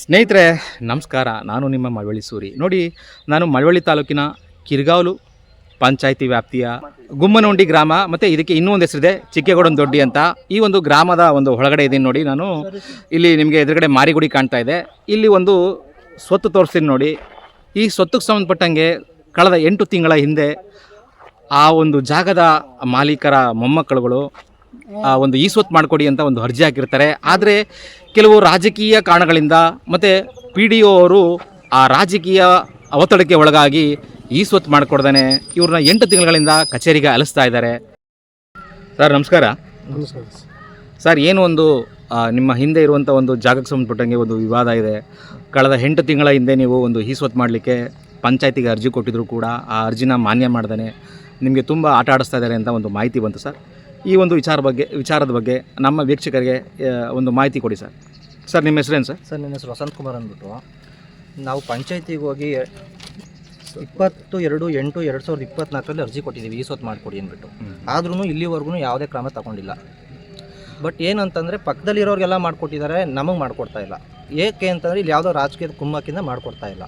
ಸ್ನೇಹಿತರೆ, ನಮಸ್ಕಾರ. ನಾನು ನಿಮ್ಮ ಮಳವಳ್ಳಿ ಸೂರಿ. ನೋಡಿ, ನಾನು ಮಳವಳ್ಳಿ ತಾಲೂಕಿನ ಕಿರ್ಗಾವಲು ಪಂಚಾಯಿತಿ ವ್ಯಾಪ್ತಿಯ ಗುಮ್ಮನೊಂಡಿ ಗ್ರಾಮ, ಮತ್ತು ಇದಕ್ಕೆ ಇನ್ನೂ ಒಂದು ಹೆಸರಿದೆ, ಚಿಕ್ಕೇಗೌಡನ ದೊಡ್ಡಿ ಅಂತ. ಈ ಒಂದು ಗ್ರಾಮದ ಒಂದು ಒಳಗಡೆ ಇದೀನಿ ನೋಡಿ ನಾನು. ಇಲ್ಲಿ ನಿಮಗೆ ಎದುರುಗಡೆ ಮಾರಿಗುಡಿ ಕಾಣ್ತಾ ಇದೆ. ಇಲ್ಲಿ ಒಂದು ಸ್ವತ್ತು ತೋರಿಸ್ತೀನಿ ನೋಡಿ. ಈ ಸ್ವತ್ತಿಗೆ ಸಂಬಂಧಪಟ್ಟಂಗೆ ಕಳೆದ ಎಂಟು ತಿಂಗಳ ಹಿಂದೆ ಆ ಒಂದು ಜಾಗದ ಮಾಲೀಕರ ಮೊಮ್ಮಕ್ಕಳುಗಳು ಒಂದು ಈಸ್ವತ್ ಮಾಡಿಕೊಡಿ ಅಂತ ಒಂದು ಅರ್ಜಿ ಹಾಕಿರ್ತಾರೆ. ಆದರೆ ಕೆಲವು ರಾಜಕೀಯ ಕಾರಣಗಳಿಂದ ಮತ್ತು ಪಿ ಡಿ ಒ ಅವರು ಆ ರಾಜಕೀಯ ಒತ್ತಡಕ್ಕೆ ಒಳಗಾಗಿ ಈಸ್ವತ್ ಮಾಡಿಕೊಡ್ದಾನೆ. ಇವ್ರನ್ನ ಎಂಟು ತಿಂಗಳಿಂದ ಕಚೇರಿಗೆ ಅಲಿಸ್ತಾ ಇದ್ದಾರೆ. ಸರ್ ನಮಸ್ಕಾರ. ನಮಸ್ಕಾರ ಸರ್. ಏನು ಒಂದು ನಿಮ್ಮ ಹಿಂದೆ ಇರುವಂಥ ಒಂದು ಜಾಗಕ್ಕೆ ಸಂಬಂಧಪಟ್ಟಂಗೆ ಒಂದು ವಿವಾದ ಇದೆ. ಕಳೆದ ಎಂಟು ತಿಂಗಳ ಹಿಂದೆ ನೀವು ಒಂದು ಈಸ್ವತ್ ಮಾಡಲಿಕ್ಕೆ ಪಂಚಾಯತಿಗೆ ಅರ್ಜಿ ಕೊಟ್ಟಿದ್ರು ಕೂಡ ಆ ಅರ್ಜಿನ ಮಾನ್ಯ ಮಾಡ್ದಾನೆ. ನಿಮಗೆ ತುಂಬ ಆಟ ಆಡಿಸ್ತಾ ಇದ್ದಾರೆ ಅಂತ ಒಂದು ಮಾಹಿತಿ ಬಂತು ಸರ್. ಈ ಒಂದು ವಿಚಾರ ಬಗ್ಗೆ ವಿಚಾರದ ಬಗ್ಗೆ ನಮ್ಮ ವೀಕ್ಷಕರಿಗೆ ಒಂದು ಮಾಹಿತಿ ಕೊಡಿ ಸರ್. ಸರ್ ನಿಮ್ಮ ಹೆಸರೇನು ಸರ್? ಸರ್ ನನ್ನ ಹೆಸರು ವಸಂತ್ ಕುಮಾರ್ ಅಂದ್ಬಿಟ್ಟು ನಾವು ಪಂಚಾಯತಿಗೆ ಹೋಗಿ ಇಪ್ಪತ್ತು ಎರಡು ಎಂಟು ಎರಡು ಸಾವಿರದ ಇಪ್ಪತ್ನಾಲ್ಕರಲ್ಲಿ ಅರ್ಜಿ ಕೊಟ್ಟಿದ್ದೀವಿ ಈ ಸೊತ್ತು ಮಾಡಿಕೊಡಿ ಅಂದ್ಬಿಟ್ಟು. ಆದ್ರೂ ಇಲ್ಲಿವರೆಗೂ ಯಾವುದೇ ಕ್ರಮ ತಗೊಂಡಿಲ್ಲ. ಬಟ್ ಏನಂತಂದರೆ ಪಕ್ಕದಲ್ಲಿರೋರಿಗೆಲ್ಲ ಮಾಡಿಕೊಟ್ಟಿದ್ದಾರೆ ನಮಗೆ ಮಾಡಿಕೊಡ್ತಾ ಇಲ್ಲ. ಏಕೆ ಅಂತಂದರೆ ಇಲ್ಲಿ ಯಾವುದೋ ರಾಜಕೀಯದ ಕುಮ್ಮಕ್ಕಿಂದ ಮಾಡಿಕೊಡ್ತಾ ಇಲ್ಲ.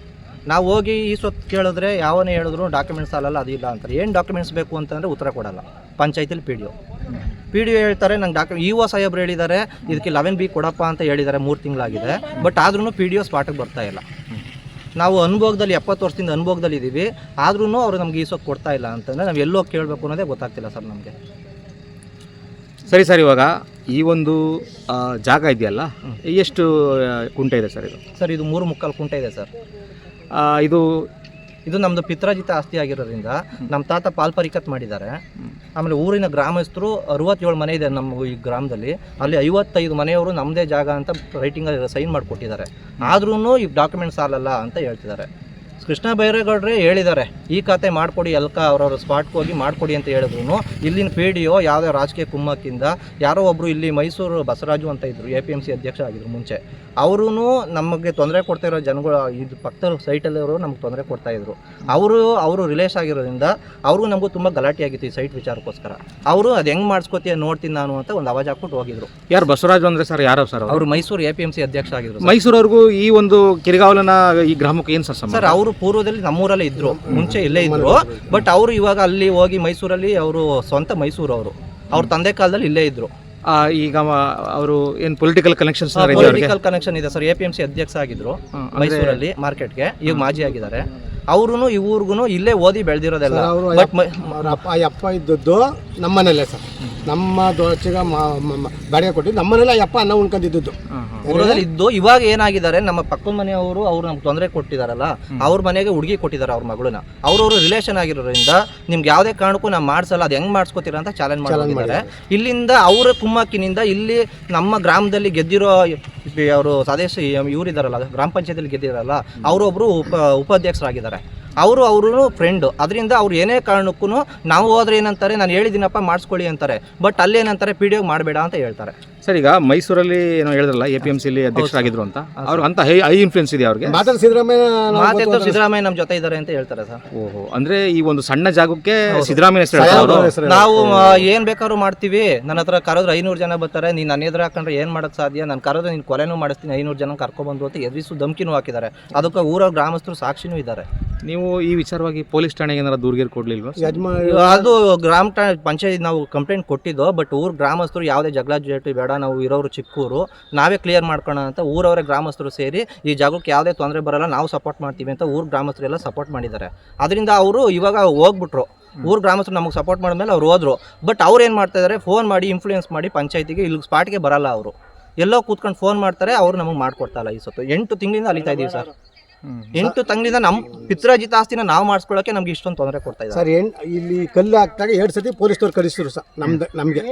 ನಾವು ಹೋಗಿ ಈ ಸೊತ್ತು ಕೇಳಿದ್ರೆ ಯಾವನೇ ಹೇಳಿದ್ರು ಡಾಕ್ಯುಮೆಂಟ್ಸ್ ಅಲ್ಲಲ್ಲ ಅದಿಲ್ಲ ಅಂತಾರೆ. ಏನು ಡಾಕ್ಯುಮೆಂಟ್ಸ್ ಬೇಕು ಅಂತಂದರೆ ಉತ್ತರ ಕೊಡಲ್ಲ. ಪಂಚಾಯತಿಲಿ P D O. P D O ಹೇಳ್ತಾರೆ ನಂಗೆ ಡಾಕ್ಟರ್ ಇ ಒ ಸಾಹೇಬ್ರು ಹೇಳಿದ್ದಾರೆ ಇದಕ್ಕೆ ಲೆವೆನ್ ಬಿ ಕೊಡಪ್ಪ ಅಂತ ಹೇಳಿದ್ದಾರೆ ಮೂರು ತಿಂಗಳಾಗಿದೆ ಬಟ್ ಆದ್ರೂ ಪಿ ಡಿ ಒ ಸ್ಪಾಟಿಗೆ ಬರ್ತಾ ಇಲ್ಲ. ನಾವು ಅನುಭವದಲ್ಲಿ ಎಪ್ಪತ್ತು ವರ್ಷದಿಂದ ಅನುಭವದಲ್ಲಿ ಇದ್ದೀವಿ ಆದ್ರೂ ಅವರು ನಮ್ಗೆ ಈ ಸ್ವತ್ತು ಕೊಡ್ತಾ ಇಲ್ಲ ಅಂತಂದರೆ ನಾವು ಎಲ್ಲೋ ಕೇಳಬೇಕು ಅನ್ನೋದೇ ಗೊತ್ತಾಗ್ತಿಲ್ಲ ಸರ್ ನಮಗೆ. ಸರಿ ಸರ್ ಇವಾಗ ಈ ಒಂದು ಆ, ಜಾಗ ಇದೆಯಲ್ಲ ಎಷ್ಟು ಕುಂಟೆ ಇದೆ ಸರ್ ಇದು? ಸರ್ ಇದು ಮೂರು ಮುಕ್ಕಾಲು ಕುಂಟೆ ಇದೆ ಸರ್. ಆ, ಇದು ಇದು ನಮ್ಮದು ಪಿತ್ರಾಜಿತ ಆಸ್ತಿ ಆಗಿರೋದ್ರಿಂದ ನಮ್ಮ ತಾತ ಪಾಲ್ಪರಿಕತ್ ಮಾಡಿದ್ದಾರೆ. ಆಮೇಲೆ ಊರಿನ ಗ್ರಾಮಸ್ಥರು ಅರವತ್ತೇಳು ಮನೆ ಇದೆ ನಮ್ಮ ಈ ಗ್ರಾಮದಲ್ಲಿ. ಅಲ್ಲಿ ಐವತ್ತೈದು ಮನೆಯವರು ನಮ್ಮದೇ ಜಾಗ ಅಂತ ರೈಟಿಂಗ್ ಸೈನ್ ಮಾಡಿಕೊಟ್ಟಿದ್ದಾರೆ. ಆದ್ರೂ ಈ ಡಾಕ್ಯುಮೆಂಟ್ಸ್ ಸಾಲಲ್ಲ ಅಂತ ಹೇಳ್ತಿದ್ದಾರೆ. ಕೃಷ್ಣ ಬೈರೇಗೌಡ್ರೆ ಹೇಳಿದ್ದಾರೆ ಈ ಖಾತೆ ಮಾಡಿಕೊಡಿ ಎಲ್ಕ ಅವರವ್ರ ಸ್ಪಾಟ್ಗೆ ಹೋಗಿ ಮಾಡಿಕೊಡಿ ಅಂತ ಹೇಳಿದ್ರು ಇಲ್ಲಿನ ಪಿ ಡಿ ಒ ಯಾವುದೇ ರಾಜಕೀಯ ಕುಮ್ಮಕ್ಕಿಂದ ಯಾರೋ ಒಬ್ಬರು ಇಲ್ಲಿ ಮೈಸೂರು ಬಸವರಾಜು ಅಂತ ಇದ್ದರು ಎ ಪಿ ಎಂ ಸಿ ಅಧ್ಯಕ್ಷ ಆಗಿದ್ರು ಮುಂಚೆ. ಅವರೂ ನಮಗೆ ತೊಂದರೆ ಕೊಡ್ತಾ ಇರೋ ಜನಗಳು ಇದು ಪಕ್ಕದ ಸೈಟಲ್ಲಿರೋರು ನಮ್ಗೆ ತೊಂದರೆ ಕೊಡ್ತಾ ಇದ್ರು. ಅವರು ಅವರು ರಿಲೇಸ್ ಆಗಿರೋದ್ರಿಂದ ಅವ್ರಿಗೂ ನಮಗೂ ತುಂಬ ಗಲಾಟೆ ಆಗಿತ್ತು ಈ ಸೈಟ್ ವಿಚಾರಕ್ಕೋಸ್ಕರ. ಅವರು ಅದು ಹೆಂಗೆ ಮಾಡಿಸ್ಕೋತೀಯ ನೋಡ್ತೀನಿ ನಾನು ಅಂತ ಒಂದು ಅವಾಜ್ ಹಾಕ್ಬಿಟ್ಟು ಹೋಗಿದ್ರು. ಯಾರು ಬಸವರಾಜು ಅಂದರೆ ಸರ್ ಯಾರು ಸರ್ ಅವರು? Mysuru A P M C ಅಧ್ಯಕ್ಷ ಆಗಿದ್ರು ಸರ್. ಮೈಸೂರವ್ರಿಗೂ ಈ ಒಂದು ಕಿರಿಗಾವಲನ ಈ ಗ್ರಾಮಕ್ಕೆ ಏನು ಸರ್ ಸರ್ ಅವರು ಪೂರ್ವದಲ್ಲಿ ನಮ್ಮೂರಲ್ಲೇ ಇದ್ರು. ಮುಂಚೆ ಇಲ್ಲೇ ಇದ್ರು. ಬಟ್ ಅವರು ಇವಾಗ ಅಲ್ಲಿ ಹೋಗಿ ಮೈಸೂರಲ್ಲಿ ಅವರು ಸ್ವಂತ ಮೈಸೂರು ಅವರು. ಅವ್ರ ತಂದೆ ಕಾಲದಲ್ಲಿ ಇಲ್ಲೇ ಇದ್ರು. ಈಗ ಅವರು ಏನು ಪೊಲಿಟಿಕಲ್ ಕನೆಕ್ಷನ್ಸ್ ಅವ್ರಿಗೆ ಪೊಲಿಟಿಕಲ್ ಕನೆಕ್ಷನ್ ಇದೆ sir. A P M C ಅಧ್ಯಕ್ಷ ಆಗಿದ್ರು ಮೈಸೂರಲ್ಲಿ ಮಾರ್ಕೆಟ್ಗೆ ಈಗ ಮಾಜಿ ಆಗಿದ್ದಾರೆ. ಅವ್ರು ಇವ್ರಿಗೂ ಇಲ್ಲೇ ಓದಿ ಬೆಳೆದಿರೋದೆಲ್ಲ. ಬಟ್ ಅಪ್ಪ ಅಪ್ಪ ಇದ್ದದ್ದು ನಮ್ಮನೇಲೆ ಸರ್. ನಮ್ಮ ದೋಚಿಗ ಬಾಡಿಗೆ ಕೊಟ್ಟಿದ್ದು ನಮ್ಮನೇಲೆ ಈ ಅಪ್ಪ ಅನ್ನ ಉಣ್ಕೊಂಡಿದ್ದು ಊರಲ್ಲಿ ಇದ್ದು ಇವಾಗ ಏನಾಗಿದ್ದಾರೆ ನಮ್ಮ ಪಕ್ಕದ ಮನೆಯವರು ಅವ್ರು ನಮ್ಗೆ ತೊಂದರೆ ಕೊಟ್ಟಿದಾರಲ್ಲ ಅವ್ರ ಮನೆಗೆ ಹುಡುಗಿ ಕೊಟ್ಟಿದ್ದಾರೆ ಅವ್ರ ಮಗಳನ್ನ. ಅವ್ರವ್ರ ರಿಲೇಷನ್ ಆಗಿರೋದ್ರಿಂದ ನಿಮ್ಗೆ ಯಾವುದೇ ಕಾರಣಕ್ಕೂ ನಾವು ಮಾಡ್ಸಲ್ಲ ಅದು ಹೆಂಗ್ ಮಾಡಿಸ್ಕೋತೀರಾ ಅಂತ ಚಾಲೆಂಜ್ ಮಾಡಿದ್ದಾರೆ ಇಲ್ಲಿಂದ ಅವರ ಕುಮ್ಮಕ್ಕಿನಿಂದ ಇಲ್ಲಿ ನಮ್ಮ ಗ್ರಾಮದಲ್ಲಿ ಗೆದ್ದಿರೋ ಅವರು ಸದಸ್ಯ ಇವರಿದಾರಲ್ಲ ಗ್ರಾಮ ಪಂಚಾಯತಿಲಿ ಗೆದ್ದಿರಲ್ಲ ಅವರೊಬ್ರು ಉಪ ಉಪಾಧ್ಯಕ್ಷರಾಗಿದ್ದಾರೆ. ಅವರು ಅವರು ಫ್ರೆಂಡು ಅದರಿಂದ ಅವ್ರು ಏನೇ ಕಾರಣಕ್ಕೂ ನಾವು ಹೋದ್ರೆ ಏನಂತಾರೆ ನಾನು ಹೇಳಿದ್ದೀನಪ್ಪ ಮಾಡಿಸ್ಕೊಳ್ಳಿ ಅಂತಾರೆ. ಬಟ್ ಅಲ್ಲೇನಂತಾರೆ ಪಿ ಡಿ ಮಾಡಬೇಡ ಅಂತ ಹೇಳ್ತಾರೆ. ಸರ್ ಈಗ ಮೈಸೂರಲ್ಲಿ ಏನೋ ಹೇಳಿದ್ರಲ್ಲ ಎ ಪಿ ಎಂ ಸಿಲಿ ಅಧ್ಯಕ್ಷರಾಗಿದ್ರು ಅಂತ. ಅವ್ರು ಅಂತ ಹೈ ಹೈ ಇನ್ಫ್ಲೂಯೆನ್ಸ್ ಇದೆ ಅವ್ರಿಗೆ? ಸಿದ್ದರಾಮಯ್ಯ ನಮ್ಮ ಜೊತೆ ಇದ್ದಾರೆ ಅಂತ ಹೇಳ್ತಾರೆ ಸರ್. ಓಹೋ ಅಂದ್ರೆ ಈ ಒಂದು ಸಣ್ಣ ಜಾಗಕ್ಕೆ ಸಿದ್ದರಾಮಯ್ಯ ಹೆಸರು ಹೇಳ್ತಾರೆ ನಾವು ಏನ್ ಬೇಕಾದ್ರೂ ಮಾಡ್ತೀವಿ. ನನ್ನ ಹತ್ರ ಕರೆದ್ರೆ ಐನೂರು ಜನ ಬರ್ತಾರೆ. ನೀನ್ ನನ್ನ ಎದುರು ಹಾಕೊಂಡ್ರೆ ಏನ್ ಮಾಡಕ್ ಸಾಧ್ಯ? ನಾನು ಕರೆದ್ರೆ ನೀನ್ ಕೊಲೆನೂ ಮಾಡಿಸ್ತೀನಿ ಐನೂರು ಜನ ಕರ್ಕೊಂಡ್ಬಂದು ಅಂತ ಎದುರಿಸು ಧಮಕಿನೂ ಹಾಕಿದ್ದಾರೆ. ಅದಕ್ಕೆ ಊರ ಗ್ರಾಮಸ್ಥರು ಸಾಕ್ಷಿನೂ ಇದ್ದಾರೆ. ನೀವು ಈ ವಿಚಾರವಾಗಿ ಪೊಲೀಸ್ ಠಾಣೆಗೆ ಏನಾರ ದೂರ್ಗೇರ್ ಕೊಡ್ಲಿಲ್ವಾ? ಅದು ಗ್ರಾಮ ಪಂಚಾಯತ್ ನಾವು ಕಂಪ್ಲೇಂಟ್ ಕೊಟ್ಟಿದ್ದು ಬಟ್ ಊರು ಗ್ರಾಮಸ್ಥರು ಯಾವುದೇ ಜಗಳ ಜೇಟು ಬೇಡ ನಾವು ಇರೋರು ಚಿಕ್ಕೂರು ನಾವೇ ಕ್ಲಿಯರ್ ಮಾಡ್ಕೋಣ ಅಂತ ಊರವರೇ ಗ್ರಾಮಸ್ಥರು ಸೇರಿ ಈ ಜಾಗಕ್ಕೆ ಯಾವುದೇ ತೊಂದರೆ ಬರಲ್ಲ ನಾವು ಸಪೋರ್ಟ್ ಮಾಡ್ತೀವಿ ಅಂತ ಊರ್ ಗ್ರಾಮಸ್ಥರೆಲ್ಲ ಸಪೋರ್ಟ್ ಮಾಡಿದ್ದಾರೆ. ಅದರಿಂದ ಅವರು ಇವಾಗ ಹೋಗ್ಬಿಟ್ರು. ಊರು ಗ್ರಾಮಸ್ಥರು ನಮಗೆ ಸಪೋರ್ಟ್ ಮಾಡಿದ್ಮೇಲೆ ಅವ್ರು ಹೋದ್ರು. ಬಟ್ ಅವ್ರು ಏನು ಮಾಡ್ತಾ ಇದ್ದಾರೆ ಫೋನ್ ಮಾಡಿ ಇನ್ಫ್ಲೂಯೆನ್ಸ್ ಮಾಡಿ ಪಂಚಾಯತಿಗೆ ಇಲ್ಲಿ ಸ್ಪಾಟ್ಗೆ ಬರಲ್ಲ ಅವರು. ಎಲ್ಲೋ ಕೂತ್ಕೊಂಡು ಫೋನ್ ಮಾಡ್ತಾರೆ ಅವ್ರು ನಮಗೆ ಮಾಡ್ಕೊಡ್ತಾ ಇಲ್ಲ ಈ ಸತ್ತು. ಎಂಟು ತಿಂಗಳಿಂದ ಅಲಿತಾ ಇದೀವಿ ಸರ್. ಎಂಟು ತಿಂಗಳಿಂದ ನಮ್ಮ ಪಿತ್ರಾಜಿತ ಆಸ್ತಿನ ನಾವು ಮಾಡಿಸ್ಕೊಳ್ಳೋಕೆ ನಮ್ಗೆ ಇಷ್ಟೊಂದು ತೊಂದರೆ ಕೊಡ್ತಾ ಇದ್ದಾರೆ. ಸರ್ ಏನ್ ಇಲ್ಲಿ ಕಲ್ಲು ಹಾಕ್ದಾಗ ಎರಡು ಸತಿ ಪೊಲೀಸ್ನವ್ರು ಕರೆಸಿದ್ರು ಸರ್ ನಮ್ದು ನಮಗೆ.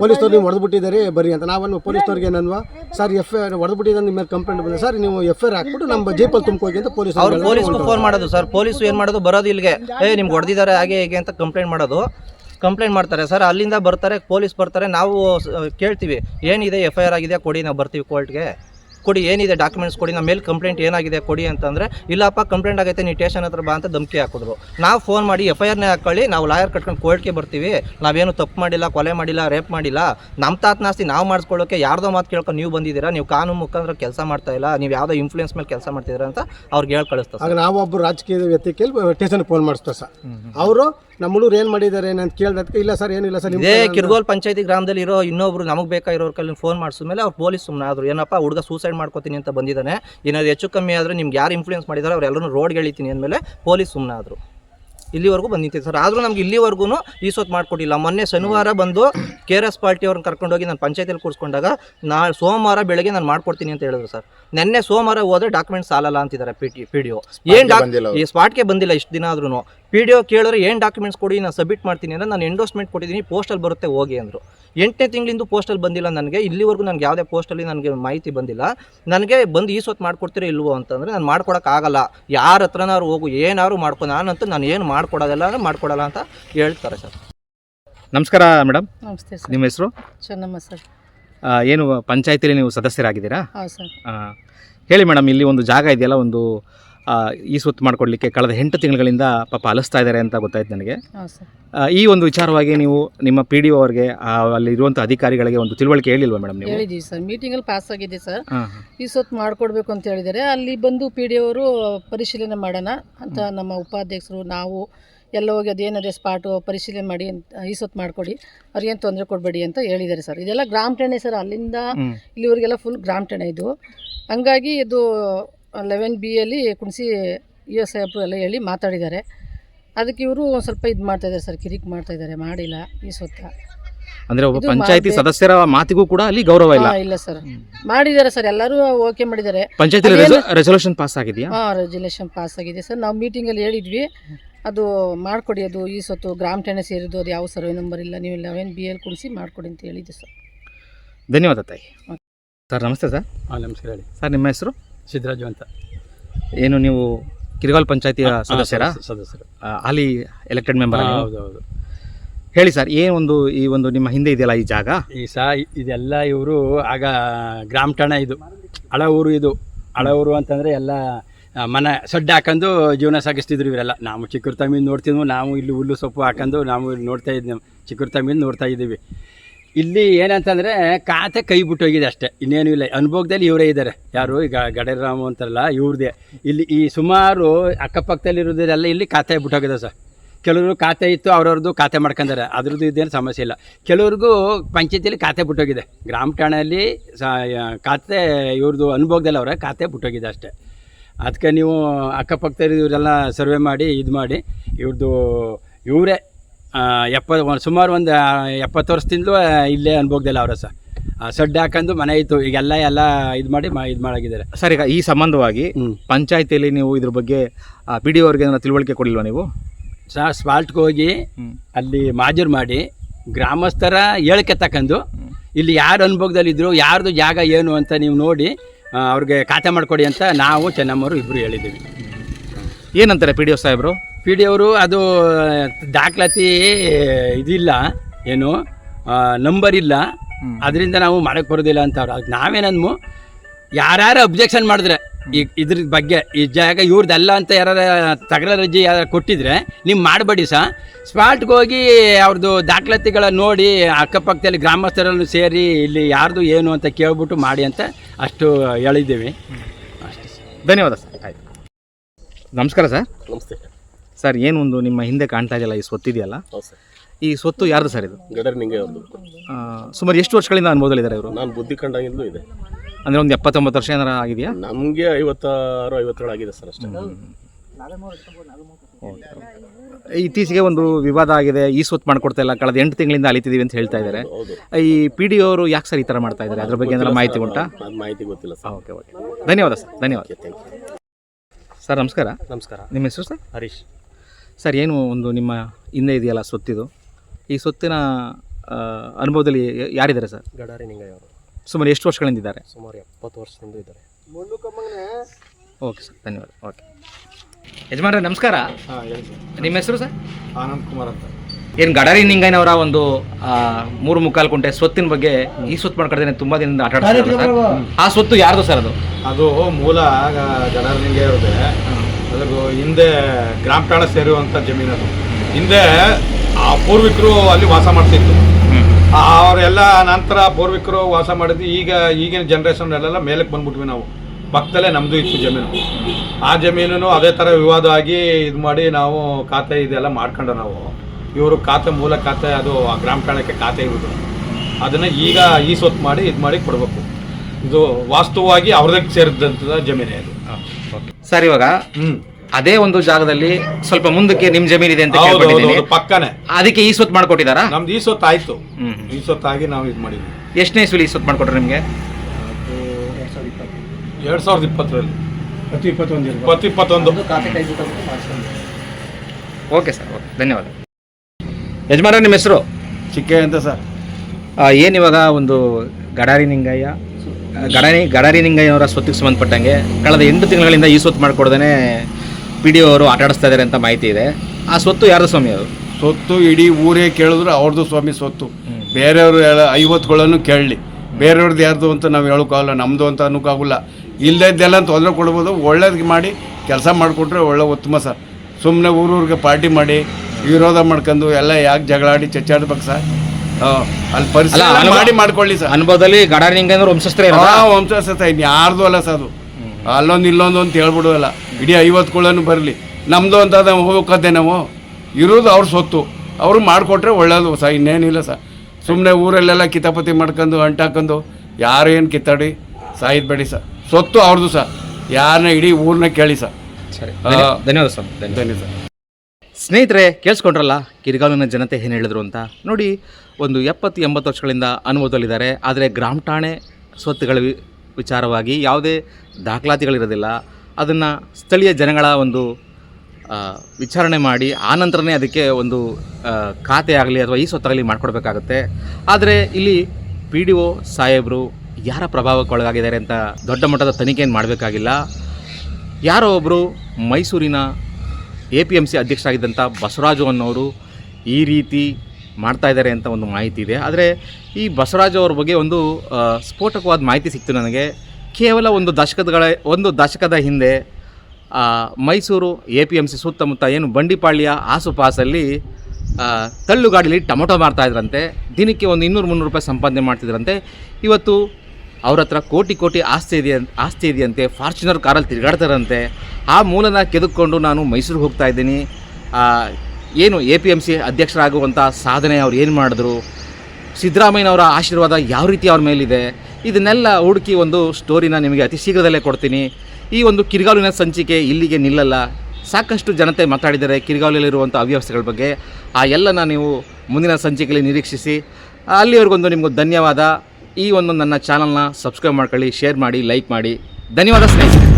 ಪೊಲೀಸ್ನವ್ರು ನೀವು ಹೊಡೆದ್ಬಿಟ್ಟಿದ್ದಾರೆ ಬರಿ ಅಂತ. ನಾವನ್ನು ಪೊಲೀಸ್ನವ್ರಿಗೆ ಏನನ್ವಾ ಸರ್ ಎಫ್ ಐ ಆರ್ ಹೊಡೆದ್ಬಿಟ್ಟಿದ್ದಾರೆ ನಿಮ್ಮ ಮೇಲೆ ಕಂಪ್ಲೇಂಟ್ ಬಂದ ಸರ್ ನೀವು ಎಫ್ ಐ ಆರ್ ಹಾಕ್ಬಿಟ್ಟು ನಮ್ಮ ಜೀಪಲ್ಲಿ ತುಂಬ್ಕೋಗಿ ಅಂತ ಪೊಲೀಸ್ ಅವ್ರು ಪೊಲೀಸ್ಗೂ ಫೋನ್ ಮಾಡೋದು ಸರ್. ಪೊಲೀಸು ಏನು ಮಾಡೋದು? ಬರೋದು ಇಲ್ಲಿಗೆ ಏ ನಿಮ್ಗೆ ಹೊಡೆದಿದ್ದಾರೆ ಹಾಗೆ ಹೇಗೆ ಅಂತ ಕಂಪ್ಲೇಂಟ್ ಮಾಡೋದು. ಕಂಪ್ಲೇಂಟ್ ಮಾಡ್ತಾರೆ. ಸರ್ ಅಲ್ಲಿಂದ ಬರ್ತಾರೆ ಪೊಲೀಸ್ ಬರ್ತಾರೆ. ನಾವು ಕೇಳ್ತೀವಿ ಏನಿದೆ? ಎಫ್ ಐ ಆರ್ ಆಗಿದೆ? ಕೊಡಿ ನಾವು ಬರ್ತೀವಿ ಕೋರ್ಟ್ಗೆ ಕೊಡಿ ಏನಿದೆ ಡಾಕ್ಯುಮೆಂಟ್ಸ್ ಕೊಡಿ ನಮ್ಮ ಮೇಲೆ ಕಂಪ್ಲೇಂಟ್ ಏನಾಗಿದೆ ಕೊಡಿ ಅಂತಂದರೆ ಇಲ್ಲಪ್ಪ ಕಂಪ್ಲೇಂಟ್ ಆಗೈತೆ ನೀವು ಟೇಷನ್ ಹತ್ರ ಬಾ ಅಂತ ಧಮಕಿ ಹಾಕಿದ್ರು. ನಾವು ಫೋನ್ ಮಾಡಿ ಎಫ್ ಐ ಆರ್ನೇ ಹಾಕೊಳ್ಳಿ ನಾವು ಲಾಯರ್ ಕಟ್ಕೊಂಡು ಕೋರ್ಟ್ಗೆ ಬರ್ತೀವಿ. ನಾವೇನು ತಪ್ಪು ಮಾಡಿಲ್ಲ ಕೊಲೆ ಮಾಡಿಲ್ಲ ರೇಪ್ ಮಾಡಿಲ್ಲ ನಮ್ಮ ತಾತ್ನಾಸ್ತಿ ನಾವು ಮಾಡಿಸ್ಕೊಳ್ಳೋಕೆ ಯಾರ್ದೋ ಮಾತು ಕೇಳ್ಕೊಂಡು ನೀವು ಬಂದಿದ್ದೀರಾ ನೀವು ಕಾನೂನು ಮುಖಾಂತರ ಕೆಲಸ ಮಾಡ್ತಾ ಇಲ್ಲ ನೀವು ಯಾವುದೋ ಇನ್ಫ್ಲೂಯೆನ್ಸ್ ಮೇಲೆ ಕೆಲಸ ಮಾಡ್ತಿದ್ದೀರಾ ಅಂತ ಅವ್ರಿಗೆ ಹೇಳಿ ಕಳಿಸ್ತಾರೆ ಆಗ ನಾವು ಒಬ್ಬರು ರಾಜಕೀಯ ವ್ಯಕ್ತಿ ಕೇಳಿ ಟೇಷನ್ ಫೋನ್ ಮಾಡಿಸ್ತಾರೆ ಸರ್. ಅವರು ನಮ್ಮ ಹುಡುಗರು ಏನು ಮಾಡಿದ್ದಾರೆ ಅಂತ ಕೇಳಿದಕ್ಕೆ ಇಲ್ಲ ಸರ್ ಏನಿಲ್ಲ ಸರ್ ಇದೇ ಕಿರ್ಗೋಲ್ ಪಂಚಾಯತಿ ಗ್ರಾಮದಲ್ಲಿ ಇರೋ ಇನ್ನೊಬ್ರು ನಮಗೆ ಬೇಕಾಗಿರೋರ್ ಕೈಲಿ ಫೋನ್ ಮಾಡಿಸಿದ್ಮೇಲೆ ಅವ್ರು ಪೊಲೀಸ್ ಸುಮ್ಮನೆ ಆದರು. ಏನಪ್ಪ ಹುಡುಗ ಸೂಸೈಡ್ ಮಾಡ್ಕೋತೀನಿ ಅಂತ ಬಂದಿದ್ದಾನೆ. ಏನಾದ್ರು ಹೆಚ್ಚು ಕಮ್ಮಿ ಆದರೆ ನಿಮ್ಗೆ ಯಾರು ಇನ್ಫ್ಲೂಯೆನ್ಸ್ ಮಾಡಿದಾರೆ ಅವರೆಲ್ಲರೂ ರೋಡ್ಗೆ ಎಳಿತೀನಿ ಅಂದಮೇಲೆ ಪೊಲೀಸ್ ಸುಮ್ಮನೆ ಆದರು. ಇಲ್ಲಿವರೆಗೂ ಬಂದು ನಿಂತಿದೆ ಸರ್. ಆದರೂ ನಮ್ಗೆ ಇಲ್ಲಿವರೆಗೂ ಈ ಸೊತ್ತು ಮಾಡಿಕೊಟ್ಟಿಲ್ಲ. ಮೊನ್ನೆ ಶನಿವಾರ ಬಂದು ಕೆ ಆರ್ ಎಸ್ ಪಾರ್ಟಿ ಅವ್ರನ್ನ ಕರ್ಕೊಂಡೋಗಿ ನಾನು ಪಂಚಾಯತಿಯಲ್ಲಿ ಕೂರಿಸ್ಕೊಂಡಾಗ ನಾ ಸೋಮವಾರ ಬೆಳಗ್ಗೆ ನಾನು ಮಾಡ್ಕೊಡ್ತೀನಿ ಅಂತ ಹೇಳಿದ್ರು ಸರ್. ನಿನ್ನೆ ಸೋಮವಾರ ಹೋದ್ರೆ ಡಾಕ್ಯುಮೆಂಟ್ ಸಾಲಲ್ಲ ಅಂತಿದ್ದಾರೆ P T P D O ಏನು ಡಾಕ್ ಈ ಸ್ಪಾಟ್ಗೆ ಬಂದಿಲ್ಲ ಇಷ್ಟು ದಿನ ಆದ್ರೂ ಪಿ ಡಿ ಒ ಕೇಳಿದ್ರೆ ಏನು ಡಾಕ್ಯುಮೆಂಟ್ಸ್ ಕೊಡಿ ನಾನು ಸಬ್ಮಿಟ್ ಮಾಡ್ತೀನಿ ಅಂದರೆ ನಾನು ಎಂಡೋಸ್ಮೆಂಟ್ ಕೊಟ್ಟಿದ್ದೀನಿ ಪೋಸ್ಟಲ್ಲಿ ಬರುತ್ತೆ ಹೋಗಿ ಅಂದರು. ಎಂಟನೇ ತಿಂಗಳಿಂದ ಪೋಸ್ಟಲ್ಲಿ ಬಂದಿಲ್ಲ ನನಗೆ ಇಲ್ಲಿವರೆಗೂ ನನಗೆ ಯಾವುದೇ ಪೋಸ್ಟಲ್ಲಿ ನನಗೆ ಮಾಹಿತಿ ಬಂದಿಲ್ಲ. ನನಗೆ ಬಂದು ಈ ಸೊತ್ತು ಮಾಡ್ಕೊಡ್ತೀರಾ ಇಲ್ವೋ ಅಂತಂದರೆ ನಾನು ಮಾಡ್ಕೊಡೋಕ್ಕಾಗಲ್ಲ ಯಾರ ಹತ್ರನಾರು ಹೋಗು ಏನಾರು ಮಾಡ್ಕೊ ನಾನಂತೂ ನಾನು ಏನು ಮಾಡ್ಕೊಡೋದಿಲ್ಲ ಅಂದ್ರೆ ಮಾಡ್ಕೊಡಲ್ಲ ಅಂತ ಹೇಳ್ತಾರೆ ಸರ್. ನಮಸ್ಕಾರ ಮೇಡಮ್. ನಮಸ್ತೆ ಸರ್. ನಿಮ್ಮ ಹೆಸರು? ಚೆನ್ನಮ್ಮ ಸರ್. ಏನು ಪಂಚಾಯತಿಲಿ ನೀವು ಸದಸ್ಯರಾಗಿದ್ದೀರಾ? ಹೌದು ಸರ್. ಹೇಳಿ ಮೇಡಮ್ ಇಲ್ಲಿ ಒಂದು ಜಾಗ ಇದೆಯಲ್ಲ ಒಂದು ಈ ಸುತ್ತು ಮಾಡಿಕೊಡ್ಲಿಕ್ಕೆ ಕಳೆದ ಎಂಟು ತಿಂಗಳಿಂದ ಪಾಪ ಅಲಸ್ತಾ ಇದ್ದಾರೆ ಅಂತ ಗೊತ್ತಾಯ್ತು ನನಗೆ. ಈ ಒಂದು ವಿಚಾರವಾಗಿ ನೀವು ನಿಮ್ಮ ಪಿ ಡಿ ಅವರಿಗೆ ಅಲ್ಲಿ ಇರುವಂಥ ಅಧಿಕಾರಿಗಳಿಗೆ ಒಂದು ತಿಳುವಳಿಕೆ ಹೇಳಿಲ್ವಾ ಮೇಡಮ್ ನೀವು? ಹೇಳಿದ್ದೀವಿ ಸರ್. ಮೀಟಿಂಗಲ್ಲಿ ಪಾಸ್ ಆಗಿದೆ ಸರ್. ಈ ಸೊತ್ತು ಮಾಡಿಕೊಡ್ಬೇಕು ಅಂತ ಹೇಳಿದ್ದಾರೆ. ಅಲ್ಲಿ ಬಂದು ಪಿ ಡಿ ಅವರು ಪರಿಶೀಲನೆ ಮಾಡೋಣ ಅಂತ ನಮ್ಮ ಉಪಾಧ್ಯಕ್ಷರು ನಾವು ಎಲ್ಲ ಹೋಗಿ ಅದೇನದೆ ಸ್ಪಾಟು ಪರಿಶೀಲನೆ ಮಾಡಿ ಅಂತ ಈ ಸೊತ್ತು ಮಾಡಿಕೊಡಿ. ಅವ್ರಿಗೇನು ತೊಂದರೆ ಕೊಡಬೇಡಿ ಅಂತ ಹೇಳಿದ್ದಾರೆ ಸರ್. ಇದೆಲ್ಲ ಗ್ರಾಮ ಠಾಣೆ ಸರ್. ಅಲ್ಲಿಂದ. ಇಲ್ಲಿವರೆಗೆಲ್ಲ ಫುಲ್ ಗ್ರಾಮ ಠಾಣೆ ಇದು. ಹಂಗಾಗಿ ಇದು ಲೆವೆನ್ ಬಿಯಲ್ಲಿ ಕುಣಿಸಿ ಇ ಎಸ್ ಐ ಎಲ್ಲ ಹೇಳಿ ಮಾತಾಡಿದ್ದಾರೆ. ಅದಕ್ಕೆ ಇವರು ಒಂದು ಸ್ವಲ್ಪ ಇದು ಮಾಡ್ತಾ ಇದ್ದಾರೆ ಸರ್ ಕಿರಿಕ್ ಮಾಡ್ತಾ ಇದ್ದಾರೆ ಮಾಡಿಲ್ಲ ಈ ಸೊತ್ತ. ಅಂದ್ರೆ ಒಬ್ಬ ಇದು ಪಂಚಾಯತಿ ಮಾಡ್ಬೇಕು. ಸದಸ್ಯರ ಮಾತಿಗೂ ಕೂಡ ಅಲ್ಲಿ ಗೌರವ ಇಲ್ಲ. ಹಾ, ಇಲ್ಲ ಸರ್. ಮಾಡಿದ್ದಾರೆ ಸರ್ ಎಲ್ಲರೂ ಓಕೆ ಮಾಡಿದ್ದಾರೆ. ಪಂಚಾಯತಿ ಅದೇನು- ರೆಸೊಲ್ಯೂಷನ್ ಪಾಸ್ ಆಗಿದೆಯಾ? ಹಾಂ ರೆಜುಲೇಷನ್ ಪಾಸ್ ಆಗಿದೆ ಸರ್. ನಾವು ಮೀಟಿಂಗಲ್ಲಿ ಹೇಳಿದ್ವಿ ಅದು ಮಾಡಿಕೊಡಿ ಅದು ಈ ಸೊತ್ತು ಗ್ರಾಮ ಠಾಣೆ ಸೇರಿದ್ದು ಅದು ಯಾವ ಸರ್ವೆ ನಂಬರ್ ಇಲ್ಲ ನೀವು ಲೆವೆನ್ ಬಿ ಎಲ್ ಕುಣಿಸಿ ಮಾಡಿಕೊಡಿ ಅಂತ ಹೇಳಿದ್ದೆ ಸರ್. ಧನ್ಯವಾದ ತಾಯಿ. ಸರ್ ನಮಸ್ತೆ ಸರ್. ಹಾಂ ನಮಸ್ಕಾರ ಹೇಳಿ. ಸರ್ ನಿಮ್ಮ ಹೆಸರು? ಸಿದ್ದರಾಜು ಅಂತ. ಏನು ನೀವು ಕಿರಿಗಾಲ್ ಪಂಚಾಯತಿಯ ಸದಸ್ಯರ? ಸದಸ್ಯರು. ಅಲ್ಲಿ ಎಲೆಕ್ಟೆಡ್ ಮೆಂಬರ್ ಹೌದು ಹೌದು ಹೇಳಿ ಸರ್ ಏನು ಒಂದು ಈ ಒಂದು ನಿಮ್ಮ ಹಿಂದೆ ಇದೆಯಲ್ಲ ಈ ಜಾಗ? ಈ ಸಹ ಇದೆಲ್ಲ ಇವರು ಆಗ ಗ್ರಾಮ ಠಾಣ ಇದು. ಹಳ ಊರು ಇದು. ಹಳ ಊರು ಅಂತಂದರೆ ಎಲ್ಲ ಆ, ಮನೆ ಸಡ್ಡು ಹಾಕೊಂಡು ಜೀವನ ಸಾಗಿಸ್ತಿದ್ರು ಇವರೆಲ್ಲ. ನಾವು ಚಿಕ್ಕೂರು ತಮ್ಮಿಂದ ನೋಡ್ತಿದ್ವು ನಾವು ಇಲ್ಲಿ ಹುಲ್ಲು ಸೊಪ್ಪು ಹಾಕೊಂಡು ನಾವು ಇಲ್ಲಿ ನೋಡ್ತಾ ಇದ್ವಿ ಚಿಕ್ಕೂರು ತಮ್ಮಿಂದ ನೋಡ್ತಾ ಇದ್ದೀವಿ. ಇಲ್ಲಿ ಏನಂತಂದರೆ ಖಾತೆ ಕೈ ಬಿಟ್ಟೋಗಿದೆ ಅಷ್ಟೇ. ಇನ್ನೇನು ಇಲ್ಲ. ಅನುಭವದಲ್ಲಿ ಇವರೇ ಇದ್ದಾರೆ. ಯಾರು? ಈಗ ಗಡೇರಾಮು ಅಂತಾರಲ್ಲ ಇವ್ರದ್ದೇ ಇಲ್ಲಿ ಈ ಸುಮಾರು ಅಕ್ಕಪಕ್ಕದಲ್ಲಿರೋದ್ರೆಲ್ಲ ಇಲ್ಲಿ ಖಾತೆ ಬಿಟ್ಟೋಗಿದೆ ಸರ್. ಕೆಲವರು ಖಾತೆ ಇತ್ತು, ಅವ್ರವ್ರದ್ದು ಖಾತೆ ಮಾಡ್ಕೊಂತಾರೆ ಅದ್ರದ್ದು ಇದೇನು ಸಮಸ್ಯೆ ಇಲ್ಲ. ಕೆಲವ್ರಿಗೂ ಪಂಚಾಯತಿಯಲ್ಲಿ ಖಾತೆ ಬಿಟ್ಟೋಗಿದೆ ಗ್ರಾಮ ಠಾಣೆಯಲ್ಲಿ ಖಾತೆ ಇವ್ರದ್ದು ಅನುಭವದಲ್ಲಿ ಅವರ ಖಾತೆ ಬಿಟ್ಟೋಗಿದೆ ಅಷ್ಟೇ. ಅದಕ್ಕೆ ನೀವು ಅಕ್ಕಪಕ್ಕದಲ್ಲಿ ಇವರೆಲ್ಲ ಸರ್ವೆ ಮಾಡಿ, ಇದು ಮಾಡಿ ಇವ್ರದ್ದು ಇವರೇ ಎಪ್ಪ ಸುಮಾರು ಒಂದು ಎಪ್ಪತ್ತು ವರ್ಷದಿಂದಲೂ ಇಲ್ಲೇ ಅನುಭವದಲ್ಲಿ ಅವರ ಸರ್. ಸಡ್ಡು ಹಾಕೊಂಡು ಮನೆ ಇತ್ತು. ಈಗೆಲ್ಲ ಎಲ್ಲ ಇದು ಮಾಡಿ ಇದು ಮಾಡಾಗಿದ್ದಾರೆ. ಸರ್ ಈಗ ಈ ಸಂಬಂಧವಾಗಿ ಪಂಚಾಯತಿಯಲ್ಲಿ ನೀವು ಇದ್ರ ಬಗ್ಗೆ ಪಿ ಡಿ ಅವ್ರಿಗೆ ತಿಳುವಳಿಕೆ ಕೊಡಿಲ್ವಾ ನೀವು? ಸರ್ ಸ್ಪಾಲ್ಟ್ಗೆ ಹೋಗಿ ಅಲ್ಲಿ ಮಾಜೂರು ಮಾಡಿ ಗ್ರಾಮಸ್ಥರ ಹೇಳಿಕೆ ತಕ್ಕಂಡು ಇಲ್ಲಿ ಯಾರು ಅನುಭವದಲ್ಲಿದ್ದರು ಯಾರ್ದು ಜಾಗ ಏನು ಅಂತ ನೀವು ನೋಡಿ ಅವ್ರಿಗೆ ಖಾತೆ ಮಾಡಿಕೊಡಿ ಅಂತ ನಾವು ಚೆನ್ನಮ್ಮರು ಇಬ್ಬರು ಹೇಳಿದ್ದೀವಿ. ಏನಂತಾರೆ ಪಿ ಡಿ ಒ ಸಾಹೇಬರು? ಪಿ ಡಿ ಅವರು ಅದು ದಾಖಲಾತಿ ಇದಿಲ್ಲ ಏನು ನಂಬರ್ ಇಲ್ಲ. ಅದರಿಂದ ನಾವು ಮಾಡಕ್ಕೆ ಬರೋದಿಲ್ಲ ಅಂತ ಅವ್ರು ಅದಕ್ಕೆ ನಾವೇನಂದ್ಮು ಯಾರ್ಯಾರು ಅಬ್ಜೆಕ್ಷನ್ ಮಾಡಿದ್ರೆ ಈ ಇದ್ರ ಬಗ್ಗೆ ಈ ಜಾಗ ಇವ್ರದ್ದಲ್ಲ ಅಂತ ಯಾರು ತಗರ ರಜೆ ಯಾರು ಕೊಟ್ಟಿದ್ರೆ ನೀವು ಮಾಡಬೇಡಿ ಸಹ ಸ್ಪಾಟ್ಗೆ ಹೋಗಿ ಅವ್ರದ್ದು ದಾಖಲಾತಿಗಳ ನೋಡಿ ಅಕ್ಕಪಕ್ಕದಲ್ಲಿ ಗ್ರಾಮಸ್ಥರನ್ನು ಸೇರಿ ಇಲ್ಲಿ ಯಾರ್ದು ಏನು ಅಂತ ಕೇಳ್ಬಿಟ್ಟು ಮಾಡಿ ಅಂತ ಅಷ್ಟು ಹೇಳಿದ್ದೀವಿ. ಅಷ್ಟೇ ಸರ್. ಧನ್ಯವಾದ ಸರ್. ಆಯ್ತು. ನಮಸ್ಕಾರ ಸರ್. ನಮಸ್ತೆ. ಸರ್ ಏನು ಒಂದು ನಿಮ್ಮ ಹಿಂದೆ ಕಾಣ್ತಾ ಇದೆಯಲ್ಲ ಈ ಸ್ವತ್ತಿದೆಯಲ್ಲ ಹೌದು ಸರ್. ಈ ಸ್ವತ್ತು ಯಾರ್ದು ಸರ್ ಇದು? ಗಡರ್ ನಿಂಗೆ ಅವ್ರದ್ದು ಆ, ಸುಮಾರು ಎಷ್ಟು ವರ್ಷಗಳಿಂದ ಅನುಭವದಲ್ಲಿದ್ದಾರೆ ಇವರು? ನಾನು ಬುದ್ಧಿ ಕಂಡಾಗಿಂದಲೂ ಇದೆ. ಅಂದರೆ ಒಂದು ಎಪ್ಪತ್ತೊಂಬತ್ತು ವರ್ಷ ಏನಾರ ಆಗಿದೆಯಾ? ನಮಗೆ ಐವತ್ತಾರು ಐವತ್ತೇಳು ಆಗಿದೆ ಸರ್ ಅಷ್ಟೇ. ಇತ್ತೀಚೆಗೆ ಒಂದು ವಿವಾದ ಆಗಿದೆ ಈ ಸ್ವತ್ತು ಮಾಡ್ಕೊಡ್ತಾ ಇಲ್ಲ ಕಳೆದ ಎಂಟು ತಿಂಗಳಿಂದ ಅಲಿತಿದ್ದೀವಿ ಅಂತ ಹೇಳ್ತಾ ಇದ್ದಾರೆ. ಹೌದು ಈ ಪಿ ಡಿ ಅವರು ಯಾಕೆ ಸರ್ ಈ ಥರ ಮಾಡ್ತಾ ಇದ್ದಾರೆ? ಅದ್ರ ಬಗ್ಗೆ ಏನಾರ ಮಾಹಿತಿ ಉಂಟಾ? ಅದು ಮಾಹಿತಿ ಗೊತ್ತಿಲ್ಲ ಸರ್. Okay okay. ಧನ್ಯವಾದ ಸರ್ ಧನ್ಯವಾದ. ಓಕೆ ಥ್ಯಾಂಕ್ ಯು ಸರ್ ನಮಸ್ಕಾರ. ನಮಸ್ಕಾರ. ನಿಮ್ಮ ಹೆಸರು ಸರ್? ಹರೀಶ್. ಸರ್ ಏನು ಒಂದು ನಿಮ್ಮ ಹಿಂದೆ ಇದೆಯಲ್ಲ ಸೊತ್ತಿದು? ಈ ಸೊತ್ತಿನ ಅನುಭವದಲ್ಲಿ ಯಾರಿದ್ದಾರೆ ಸರ್? ಗಡಾರಿ ನಿಂಗಯ್ಯ ಅವರು ಸುಮಾರು ಎಷ್ಟು ವರ್ಷಗಳಿಂದ ಇದ್ದಾರೆ? ಸುಮಾರು ಎಪ್ಪತ್ತು ವರ್ಷದಿಂದ ಇದ್ದಾರೆ. ಓಕೆ ಸರ್ ಧನ್ಯವಾದ. ಓಕೆ. ಯಜಮಾನ್ರೆ ನಮಸ್ಕಾರ. ಹಾಂ ಹೇಳಿ ಸರ್. ನಿಮ್ಮ ಹೆಸರು ಸರ್? ಆನಂದ್ ಕುಮಾರ್ ಅಂತ. ಏನು ಗಡಾರಿ ನಿಂಗಯ್ಯನವರ ಒಂದು ಆ, ಮೂರು ಮುಕ್ಕಾಲು ಕುಂಟೆ ಸ್ವತ್ತಿನ ಬಗ್ಗೆ ಈ ಸ್ವತ್ತು ಮಾಡ್ಕೊಡ್ತೇನೆ ತುಂಬಾ ದಿನದಿಂದ ಆಟ ಸರ್. ಆ ಸ್ವತ್ತು ಯಾರ್ದು ಸರ್ ಅದು? ಅದು ಮೂಲ ಗಡಾರಿ ನಿಂಗೆ ಇರುತ್ತೆ ಅದ್ರ ಹಿಂದೆ ಗ್ರಾಮ ಠಾಣ ಸೇರುವಂಥ ಜಮೀನು ಅದು. ಹಿಂದೆ ಆ ಪೂರ್ವಿಕರು ಅಲ್ಲಿ ವಾಸ ಮಾಡ್ತಿತ್ತು ಅವರೆಲ್ಲ ನಂತರ ಪೂರ್ವಿಕರು ವಾಸ ಮಾಡಿದ್ವಿ. ಈಗ ಈಗಿನ ಜನ್ರೇಷನ್ ಎಲ್ಲ ಮೇಲಕ್ಕೆ ಬಂದ್ಬಿಟ್ವಿ ನಾವು. ಪಕ್ಕದಲ್ಲೇ ನಮ್ಮದು ಇತ್ತು ಜಮೀನು. ಆ ಜಮೀನು ಅದೇ ಥರ ವಿವಾದ ಆಗಿ ಇದು ಮಾಡಿ ನಾವು ಖಾತೆ ಇದೆಲ್ಲ ಮಾಡ್ಕೊಂಡು ನಾವು. ಇವರು ಖಾತೆ ಮೂಲ ಖಾತೆ ಅದು ಆ ಗ್ರಾಮ ಠಾಣಕ್ಕೆ ಖಾತೆ ಇರೋದು. ಅದನ್ನು ಈಗ ಈ ಸೊತ್ತು ಮಾಡಿ ಇದು ಮಾಡಿ ಕೊಡಬೇಕು. ಇದು ವಾಸ್ತವವಾಗಿ ಅವ್ರದಕ್ಕೆ ಸೇರಿದಂಥ ಜಮೀನೇ ಇದು ಸರ್ ಇವಾಗ ಹ್ಮ್. ಅದೇ ಒಂದು ಜಾಗದಲ್ಲಿ ಸ್ವಲ್ಪ ಮುಂದಕ್ಕೆ ನಿಮ್ ಜಮೀನ್ ಇದೆ ಅಂತ ಹೌದು ಹೌದು ಕೇಳ್ಕೊಂಡಿದ್ದೀನಿ. ಹೌದು ಪಕ್ಕನೆ. ಅದಕ್ಕೆ ಈ ಸ್ವತ್ತು ಮಾಡ್ಕೊಟ್ಟಿದಾರಾ? ನಮ್ದು ಈ ಸೊತ್ತು ಆಯ್ತು ಹ್ಮ್. ಈ ಸೊತ್ತಾಗಿ ನಾವು ಇದು ಮಾಡಿದ್ವಿ. ಎಷ್ಟನೇ ಇಸ್ವಿಲಿ ಈ ಸ್ವತ್ತು ಮಾಡ್ಕೊಟ್ರೆ ನಿಮಗೆ? ಎರಡ್ ಸಾವಿರದ ಇಪ್ಪತ್ತರಲ್ಲಿ. ಪ್ರತಿ ಇಪ್ಪತ್ತೊಂದು ಇಪ್ಪತ್ತು ಇಪ್ಪತ್ತೊಂದು. ಖಾತೆ ಕೈ ಬಿಟ್ಟು ಮಾಡಿಸ್ಕೊಂಡು ಓಕೆ ಸರ್ ಓಕೆ ಧನ್ಯವಾದ. ಯಜಮಾನ ನಿಮ್ಮ ಹೆಸರು? ಚಿಕ್ಕೆ ಅಂತ ಸರ್. ಏನಿವಾಗ ಇವಾಗ ಒಂದು ಗಡಾರಿ ನಿಂಗಯ್ಯ? ಗಡಾರಿ ಗಡಾರಿ ನಿಂಗಯ್ಯನವರ ಸ್ವತ್ತಿಗೆ ಸಂಬಂಧಪಟ್ಟಂಗೆ ಕಳೆದ ಎಂಟು ತಿಂಗಳಿಂದ ಈ ಸ್ವತ್ತು ಮಾಡಿಕೊಡ್ದೇ ಪಿ ಡಿ ಅವರು ಆಟಾಡಿಸ್ತಾ ಇದ್ದಾರೆ ಅಂತ ಮಾಹಿತಿ ಇದೆ. ಆ ಸ್ವತ್ತು ಯಾರ್ದು ಸ್ವಾಮಿ ಅವರು ಸ್ವತ್ತು ಇಡೀ ಊರೇ ಕೇಳಿದ್ರು ಅವ್ರದ್ದು ಸ್ವಾಮಿ ಸ್ವತ್ತು. ಬೇರೆಯವರು ಐವತ್ತುಗಳನ್ನು ಕೇಳಲಿ. ಬೇರೆಯವ್ರದ್ದು ಯಾರ್ದು ಅಂತ ನಾವು ಹೇಳೋಕ್ಕಾಗಲ್ಲ ನಮ್ಮದು ಅಂತ ಅನ್ನೋಕ್ಕಾಗಲ್ಲ. ಅಂತ ತೊಂದರೆ ಕೊಡ್ಬೋದು, ಒಳ್ಳೇದು ಮಾಡಿ, ಕೆಲಸ ಮಾಡಿಕೊಟ್ರೆ ಒಳ್ಳೆ ಉತ್ತಮ ಸರ್. ಸುಮ್ಮನೆ ಊರೂರಿಗೆ ಪಾರ್ಟಿ ಮಾಡಿ, ವಿರೋಧ ಮಾಡ್ಕೊಂಡು ಎಲ್ಲ ಯಾಕೆ ಜಗಳಾಡಿ, ಚಚ್ಚಾಡ್ಬೇಕು ಸರ್? ಅಲ್ಲಿ ಪರಿಸರ ಅಲ್ಲ, ಅನುಭವ- ಮಾಡಿ ಮಾಡ್ಕೊಳ್ಳಿ ಸರ್. ಅನುಭವದಲ್ಲಿ ಗಡಾರಿ ವಂಶಸ್ತ್ರ ಇರೋದಾ? ಇನ್ಯಾರ್ದು ಅಲ್ಲ ಸರ್ ಅದು. ಅಲ್ಲೊಂದು ಇಲ್ಲೊಂದು ಅಂತ ಹೇಳ್ಬಿಡುವಲ್ಲ. ಇಡೀ ಐವತ್ತುಗಳನ್ನು ಬರಲಿ. ನಮ್ಮದು ಅಂತ ನಾವು ಹೋಗೋಕದ್ದೆ ನಾವು. ಇರೋದು ಅವ್ರ ಸೊತ್ತು. ಅವರು ಮಾಡಿಕೊಟ್ರೆ ಒಳ್ಳೇದು ಸರ್ ಇನ್ನೇನಿಲ್ಲ ಸರ್. ಸುಮ್ಮನೆ ಊರಲ್ಲೆಲ್ಲ ಕಿತಾಪತಿ ಮಾಡ್ಕೊಂಡು ಅಂಟಾಕೊಂಡು ಯಾರು ಏನು ಕಿತ್ತಾಡಿ ಸಾಯಿದ್ಬೇಡಿ ಸರ್. ಸೊತ್ತು ಅವ್ರದ್ದು ಸರ್. ಯಾರನ್ನ ಇಡೀ ಊರನ್ನ ಕೇಳಿ ಸರ್. ಸರಿ ಧನ್ಯ- ಧನ್ಯವಾದ ಸರ್ ಧನ್ಯವಾದ. ಧನ್ಯ ಸರ್. ಸ್ನೇಹಿತರೆ, ಕೇಳಿಸ್ಕೊಂಡ್ರಲ್ಲ ಕಿರಿಗಾಲಿನ ಜನತೆ ಏನು ಹೇಳಿದ್ರು ಅಂತ? ನೋಡಿ, ಒಂದು ಎಪ್ಪತ್ತು, ಎಂಬತ್ತು ವರ್ಷಗಳಿಂದ ಅನುಭವದಲ್ಲಿದ್ದಾರೆ, ಆದರೆ ಗ್ರಾಮ ಠಾಣೆ ಸ್ವತ್ತುಗಳ ವಿಚಾರವಾಗಿ ಯಾವುದೇ ದಾಖಲಾತಿಗಳಿರೋದಿಲ್ಲ. ಅದನ್ನು ಸ್ಥಳೀಯ ಜನಗಳ ಒಂದು ವಿಚಾರಣೆ ಮಾಡಿ ಆನಂತರನೇ ಅದಕ್ಕೆ ಒಂದು ಖಾತೆ ಆಗಲಿ ಅಥವಾ ಈ ಸ್ವತ್ತಾಗಲಿ ಮಾಡಿಕೊಡ್ಬೇಕಾಗತ್ತೆ. ಆದರೆ ಇಲ್ಲಿ ಪಿ ಡಿ ಒ ಸಾಹೇಬರು ಯಾರ ಪ್ರಭಾವಕ್ಕೆ ಒಳಗಾಗಿದ್ದಾರೆ ಅಂತ ದೊಡ್ಡ ಮಟ್ಟದ ತನಿಖೆಯನ್ನು ಮಾಡಬೇಕಾಗಿಲ್ಲ. ಯಾರೋ ಒಬ್ಬರು ಮೈಸೂರಿನ ಎ ಪಿ ಎಂ ಸಿ ಅಧ್ಯಕ್ಷರಾಗಿದ್ದಂಥ ಬಸವರಾಜು ಅನ್ನೋರು ಈ ರೀತಿ ಮಾಡ್ತಾ ಇದ್ದಾರೆ ಅಂತ ಒಂದು ಮಾಹಿತಿ ಇದೆ. ಆದರೆ ಈ ಬಸವರಾಜು ಅವ್ರ ಬಗ್ಗೆ ಒಂದು ಸ್ಫೋಟಕವಾದ ಮಾಹಿತಿ ಸಿಕ್ತು ನನಗೆ. ಕೇವಲ ಒಂದು ದಶಕದಗಳ, ಒಂದು ದಶಕದ ಹಿಂದೆ Mysuru A P M C ಸುತ್ತಮುತ್ತ ಏನು ಬಂಡಿಪಾಳ್ಯ ಆಸುಪಾಸಲ್ಲಿ ತಳ್ಳುಗಾಡಿಲಿ ಟೊಮೊಟೊ ಮಾರ್ತಾ ಇದ್ರಂತೆ. ದಿನಕ್ಕೆ ಒಂದು ಇನ್ನೂರು ಮುನ್ನೂರು ರೂಪಾಯಿ ಸಂಪಾದನೆ ಮಾಡ್ತಿದ್ರಂತೆ. ಇವತ್ತು ಅವ್ರ ಹತ್ರ ಕೋಟಿ ಕೋಟಿ ಆಸ್ತಿ ಇದೆ ಆಸ್ತಿ ಇದೆಯಂತೆ, ಫಾರ್ಚುನರ್ ಕಾರಲ್ಲಿ ತಿರುಗಾಡ್ತಾರಂತೆ. ಆ ಮೂಲನ ಕೆದಕೊಂಡು ನಾನು ಮೈಸೂರಿಗೆ ಹೋಗ್ತಾ ಇದ್ದೀನಿ. ಏನು ಎ ಪಿ ಎಂ ಸಿ ಅಧ್ಯಕ್ಷರಾಗುವಂಥ ಸಾಧನೆ ಅವ್ರು ಏನು ಮಾಡಿದ್ರು? ಸಿದ್ದರಾಮಯ್ಯನವರ ಆಶೀರ್ವಾದ ಯಾವ ರೀತಿ ಅವ್ರ ಮೇಲಿದೆ? ಇದನ್ನೆಲ್ಲ ಹುಡುಕಿ ಒಂದು ಸ್ಟೋರಿನ ನಿಮಗೆ ಅತಿ ಶೀಘ್ರದಲ್ಲೇ ಕೊಡ್ತೀನಿ. ಈ ಒಂದು ಕಿರ್ಗಾಲಿನ ಸಂಚಿಕೆ ಇಲ್ಲಿಗೆ ನಿಲ್ಲಲ್ಲ. ಸಾಕಷ್ಟು ಜನತೆ ಮಾತಾಡಿದ್ದಾರೆ ಕಿರ್ಗಾಲಲ್ಲಿರುವಂಥ ಅವ್ಯವಸ್ಥೆಗಳ ಬಗ್ಗೆ. ಆ ಎಲ್ಲನ ನೀವು ಮುಂದಿನ ಸಂಚಿಕೆಯಲ್ಲಿ ನಿರೀಕ್ಷಿಸಿ. ಅಲ್ಲಿವರೆಗೊಂದು ನಿಮಗೂ ಧನ್ಯವಾದ. ಈ ಒಂದು ನನ್ನ ಚಾನಲ್ನ ಸಬ್ಸ್ಕ್ರೈಬ್ ಮಾಡ್ಕೊಳ್ಳಿ ಶೇರ್ ಮಾಡಿ ಲೈಕ್ ಮಾಡಿ. ಧನ್ಯವಾದ ಸ್ನೇಹಿತರೆ.